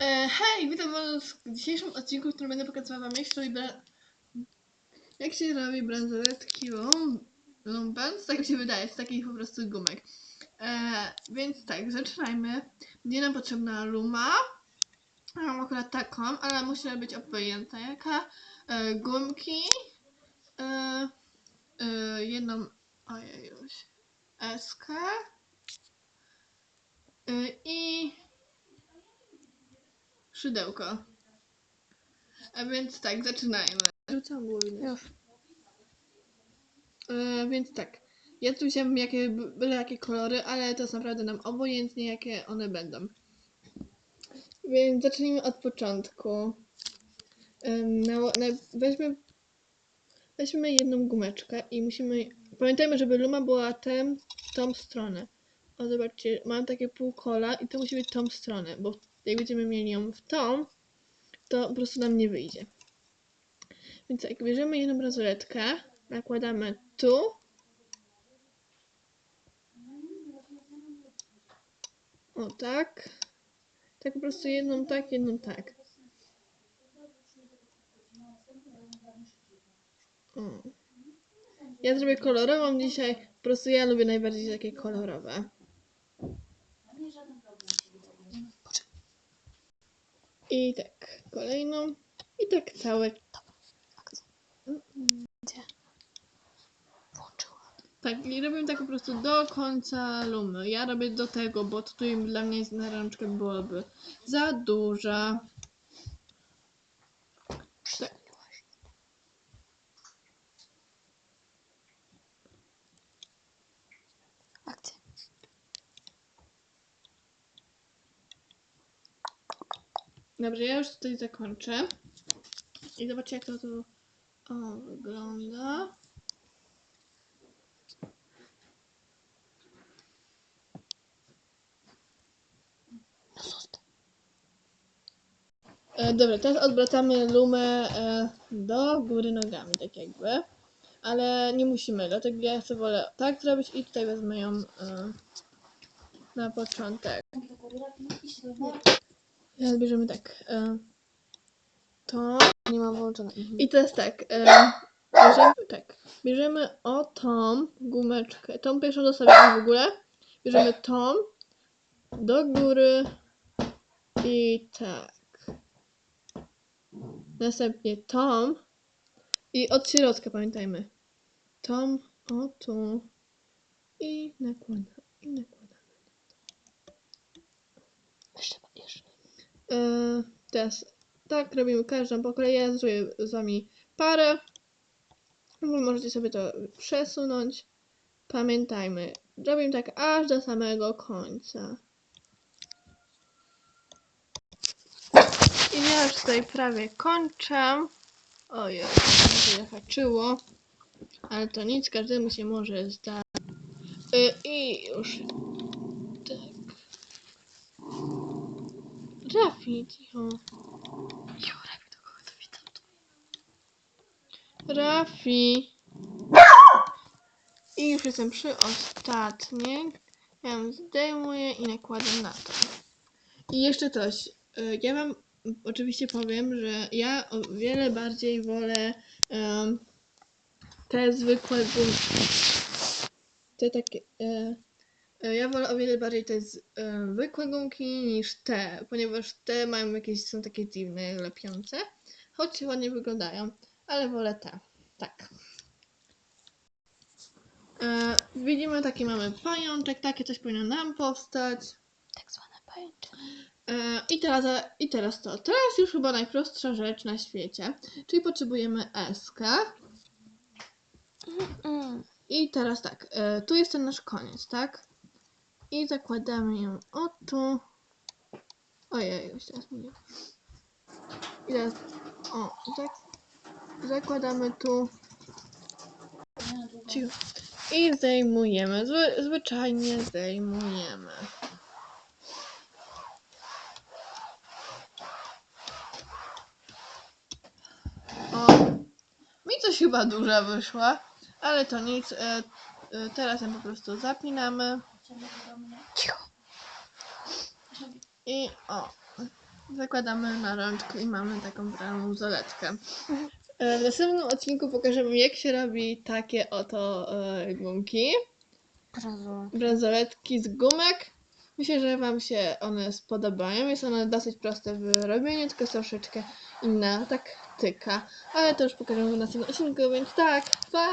E, hej, witam was w dzisiejszym odcinku, w którym będę pokazywała wam jak się robi jak się robi bransoletki lum... lumpens, tak mi się wydaje, z takich po prostu gumek. E, więc tak, zaczynajmy. Będzie nam potrzebna luma. Ja mam akurat taką, ale musi być obojętna jaka. E, gumki. E, e, jedną, ojej już, eskę. E, I szydełko. A więc tak, zaczynajmy. Rzucam było widać. Już. E, więc tak. Ja tu wziąłem jakie, byle jakie kolory, ale to jest naprawdę nam obojętnie, jakie one będą. Więc zacznijmy od początku. Na, na, weźmy, weźmy jedną gumeczkę i musimy. Pamiętajmy, żeby luma była tem, tą stronę. O, zobaczcie, mam takie półkola i to musi być tą stronę, bo jak będziemy mieli ją w tą, to po prostu nam nie wyjdzie. Więc jak bierzemy jedną bransoletkę, nakładamy tu. O tak. Tak po prostu jedną tak, jedną tak. O. Ja zrobię kolorową dzisiaj. Po prostu ja lubię najbardziej takie kolorowe. I tak, kolejną. I tak całe. Gdzie? Włączyłam. Tak, i robię tak po prostu do końca lumy. Ja robię do tego, bo tutaj dla mnie na rączkę byłoby za duża. Przydaliłaś. Dobrze, ja już tutaj zakończę. I zobaczcie, jak to tu o, wygląda. E, dobra, teraz odwracamy lumę e, do góry nogami, tak jakby. Ale nie musimy, dlatego ja chcę wolę tak zrobić i tutaj wezmę ją e, na początek. Teraz bierzemy tak. E, to. Nie mam włączone. I teraz tak. E, bierzemy, tak. Bierzemy o tą gumeczkę. Tą pierwszą dostawiamy w ogóle. Bierzemy tą do góry i tak. Następnie tą i od środka pamiętajmy. Tą o tu i nakładamy. I nakładamy. Jeszcze, jeszcze. E, teraz tak robimy każdą po kolei. Ja zrobię z wami parę. Możecie sobie to przesunąć. Pamiętajmy, robimy tak aż do samego końca. I ja już tutaj prawie kończę. Ojej, się zahaczyło. Ale to nic, każdemu się może zdać. Y, I już. Rafi, cicho. Jurek, do kogo to witam? Rafi. I już jestem przy ostatniej. Ja ją zdejmuję i nakładam na to. I jeszcze coś. Y, Ja wam oczywiście powiem, że ja o wiele bardziej wolę em, te zwykłe gumki. Te takie. e, e, Ja wolę o wiele bardziej te z- e, zwykłe gumki niż te, ponieważ te mają jakieś, są takie dziwne, lepiące. Choć ładnie wyglądają, ale wolę te. Tak. E, widzimy, taki mamy pajączek, takie coś powinno nam powstać. Tak zwane pajęcze. E, I teraz, I teraz to. Teraz już chyba najprostsza rzecz na świecie. Czyli potrzebujemy eskę. Mm. I teraz tak. E, tu jest ten nasz koniec, tak? I zakładamy ją o tu. Ojej, już teraz mówię. I teraz. O, tak. Zakładamy tu. I zdejmujemy. Zwy, zwyczajnie zdejmujemy. O, mi coś chyba duża wyszła, ale to nic. E, e, teraz ją po prostu zapinamy Cicho. i o. zakładamy na rączkę i mamy taką bransoletkę. E, W następnym odcinku pokażę wam, jak się robi takie oto e, gumki. Bransoletki. Bransoletki z gumek. Myślę, że wam się one spodobają. Jest one dosyć proste w robieniu, tylko troszeczkę inna taktyka. Ale to już pokażę w następnym odcinku, więc tak, pa!